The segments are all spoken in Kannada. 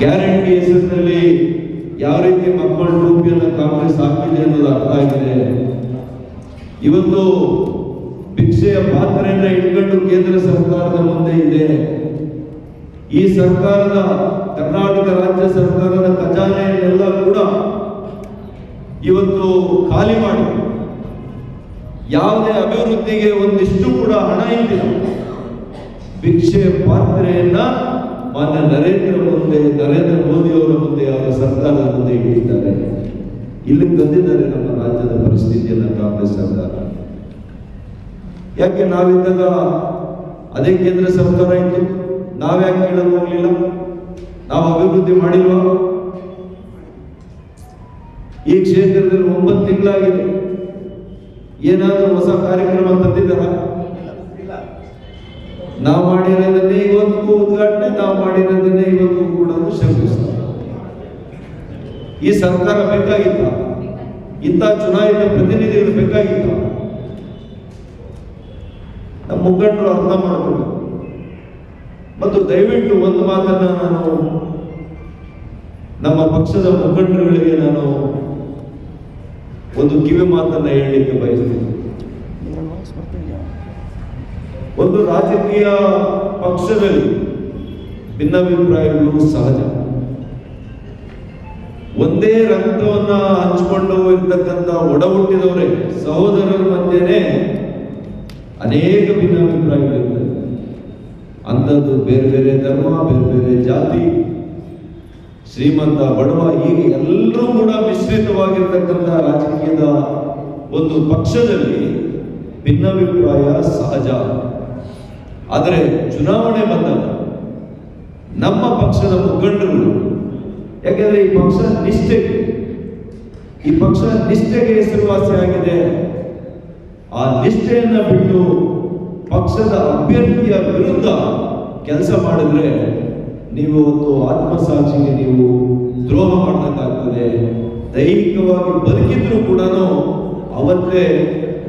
ಗ್ಯಾರಂಟಿ ಹೆಸರಿನಲ್ಲಿ ಯಾವ ರೀತಿ ಮಕ್ಕಳ ಟೋಪಿಯನ್ನು ಕಾಂಗ್ರೆಸ್ ಹಾಕಿದೆ ಅನ್ನೋದು ಅರ್ಥ ಆಗಿದೆ. ಇವತ್ತು ಭಿಕ್ಷೆಯ ಪಾತ್ರೆಯನ್ನ ಇಟ್ಕೊಂಡು ಕೇಂದ್ರ ಸರ್ಕಾರದ ಮುಂದೆ ಇದೆ. ಈ ಸರ್ಕಾರದ ಕರ್ನಾಟಕ ರಾಜ್ಯ ಸರ್ಕಾರದ ಖಜಾನೆಯನ್ನೆಲ್ಲ ಕೂಡ ಇವತ್ತು ಖಾಲಿ ಮಾಡಿ. ಯಾವುದೇ ಅಭಿವೃದ್ಧಿಗೆ ಒಂದಿಷ್ಟು ಕೂಡ ಹಣ ಇಲ್ಲ ಭಿಕ್ಷೆ ಪಾತ್ರೆಯನ್ನ ಮಾನ್ಯ ನರೇಂದ್ರ ಮುಂದೆ, ನರೇಂದ್ರ ಮೋದಿ ಅವರ ಮುಂದೆ ಅವರ ಸರ್ಕಾರದ ಮುಂದೆ ಇಟ್ಟಿದ್ದಾರೆ. ಇಲ್ಲಿ ತಂದಿದ್ದಾರೆ ನಮ್ಮ ರಾಜ್ಯದ ಪರಿಸ್ಥಿತಿಯನ್ನು ಕಾಂಗ್ರೆಸ್ ಸರ್ಕಾರ. ಯಾಕೆ ನಾವಿದ್ದಾಗ ಅದೇ ಕೇಂದ್ರ ಸರ್ಕಾರ ಇತ್ತು? ನಾವ್ಯಾಕೆ ಕೇಳಲು ಹೋಗಲಿಲ್ಲ? ನಾವು ಅಭಿವೃದ್ಧಿ ಮಾಡಿಲ್ವಾ? ಈ ಕ್ಷೇತ್ರದಲ್ಲಿ ಒಂಬತ್ತು ತಿಂಗಳಾಗಿದೆ. ಏನಾದರೂ ಹೊಸ ಕಾರ್ಯಕ್ರಮ ತಂದಿದ್ದಾರ? ನಾವು ಮಾಡಿರೋದನ್ನೇ ಉದ್ಘಾಟನೆ ನಾವು ಮಾಡಿರೋದನ್ನೇ ಇವತ್ತು ಕೂಡ ಈ ಸರ್ಕಾರ ಬೇಕಾಗಿತ್ತ? ಇಂಥ ಚುನಾಯಿತ ಪ್ರತಿನಿಧಿಗಳು ಬೇಕಾಗಿಲ್ಲ ನಮ್ಮ ಮುಖಂಡರು ಅರ್ಥ ಮಾಡಬೇಕು ಮತ್ತು ದಯವಿಟ್ಟು ಒಂದು ಮಾತನ್ನ ನಾನು ನಮ್ಮ ಪಕ್ಷದ ಮುಖಂಡರುಗಳಿಗೆ ನಾನು ಒಂದು ಕಿವಿ ಮಾತನ್ನ ಹೇಳಲಿಕ್ಕೆ ಬಯಸ್ತೀನಿ. ಒಂದು ರಾಜಕೀಯ ಪಕ್ಷದಲ್ಲಿ ಭಿನ್ನಾಭಿಪ್ರಾಯಗಳು ಸಹಜ. ಒಂದೇ ರಕ್ತವನ್ನ ಹಂಚಿಕೊಂಡು ಇರ್ತಕ್ಕಂಥ ಒಡಹುಟ್ಟಿದವರೇ ಸಹೋದರರ ಮಧ್ಯೆನೇ ಅನೇಕ ಭಿನ್ನಾಭಿಪ್ರಾಯಗಳಿರ್ತವೆ ಅಂಥದ್ದು ಬೇರೆ ಬೇರೆ ಧರ್ಮ, ಬೇರೆ ಬೇರೆ ಜಾತಿ, ಶ್ರೀಮಂತ, ಬಡವ, ಹೀಗೆ ಎಲ್ಲರೂ ಕೂಡ ಮಿಶ್ರಿತವಾಗಿರ್ತಕ್ಕಂಥ ರಾಜಕೀಯದ ಒಂದು ಪಕ್ಷದಲ್ಲಿ ಭಿನ್ನಾಭಿಪ್ರಾಯ ಸಹಜ. ಆದರೆ ಚುನಾವಣೆ ಬಂದಾಗ ನಮ್ಮ ಪಕ್ಷದ ಮುಖಂಡರು, ಯಾಕೆಂದರೆ ಈ ಪಕ್ಷ ನಿಷ್ಠೆಗೆ ಈ ಪಕ್ಷ ನಿಷ್ಠೆಗೆ ಹೆಸರುವಾಸಿಯಾಗಿದೆ ಆ ನಿಷ್ಠೆಯನ್ನು ಬಿಟ್ಟು ಪಕ್ಷದ ಅಭ್ಯರ್ಥಿಯ ವಿರುದ್ಧ ಕೆಲಸ ಮಾಡಿದ್ರೆ ನೀವು ಒಂದು ಆತ್ಮಸಾಕ್ಷಿಗೆ ನೀವು ದ್ರೋಹ ಮಾಡಬೇಕಾಗ್ತದೆ ದೈಹಿಕವಾಗಿ ಬದುಕಿದ್ರು ಕೂಡ ಅವತ್ತೇ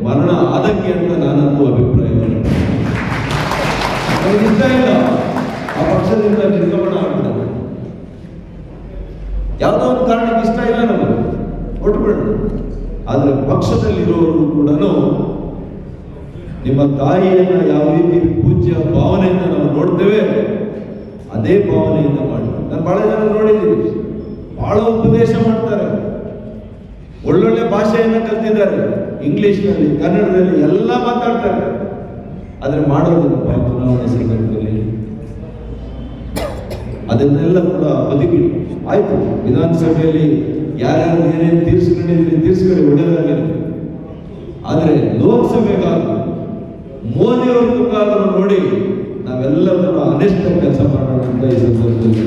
ಮರಣ ಆದಂಗೆ ಅಂತ ನಾನಂತೂ ಅಭಿಪ್ರಾಯ ಇಷ್ಟ ಇಲ್ಲ ಆ ಪಕ್ಷದಿಂದ ನಿರ್ಗಮನ ಆಗ್ತದೆ ಯಾವುದೋ ಒಂದು ಕಾರಣಕ್ಕೆ ಇಷ್ಟ ಇಲ್ಲ ನಮಗೆ. ಹೊಟ್ಟುಬಿಡೋಣ ಆದರೆ ಪಕ್ಷದಲ್ಲಿರೋರು ಕೂಡ ನಿಮ್ಮ ತಾಯಿಯನ್ನು ಯಾವ ರೀತಿ ಪೂಜ್ಯ ಭಾವನೆಯಿಂದ ನಾವು ನೋಡ್ತೇವೆ, ಅದೇ ಭಾವನೆಯಿಂದ ಮಾಡಿ ನಾನು ಬಹಳ ಜನ ನೋಡಿದ್ದೀನಿ. ಬಹಳ ಉಪದೇಶ ಮಾಡ್ತಾರೆ. ಒಳ್ಳೊಳ್ಳೆ ಭಾಷೆಯನ್ನು ಕಲ್ತಿದ್ದಾರೆ. ಇಂಗ್ಲಿಷ್ನಲ್ಲಿ ಕನ್ನಡದಲ್ಲಿ ಎಲ್ಲ ಮಾತಾಡ್ತಾರೆ. ಆದರೆ ಮಾಡೋದಿಲ್ಲ ಚುನಾವಣೆ ಸಂದರ್ಭದಲ್ಲಿ ಅದನ್ನೆಲ್ಲ ಕೂಡ ಬದುಕಿಡಿ ಆಯ್ತು, ವಿಧಾನಸಭೆಯಲ್ಲಿ ಯಾರ್ಯಾರು ಏನೇನು ತೀರ್ಸ್ಕೊಂಡಿದ್ದೀರಿ ತೀರ್ಸ್ಕೊಳ್ಳಿ ಒಳ್ಳೆಯದಾಗಲಿ ಆದರೆ ಲೋಕಸಭೆಗಾದ್ರು ಮೋದಿಯವರ ಮುಖಾಂತರ ನೋಡಿ ನಾವೆಲ್ಲರೂ ಅನಿಷ್ಟ ಕೆಲಸ ಮಾಡೋಣ ಅಂತ ಈ ಸಂದರ್ಭದಲ್ಲಿ.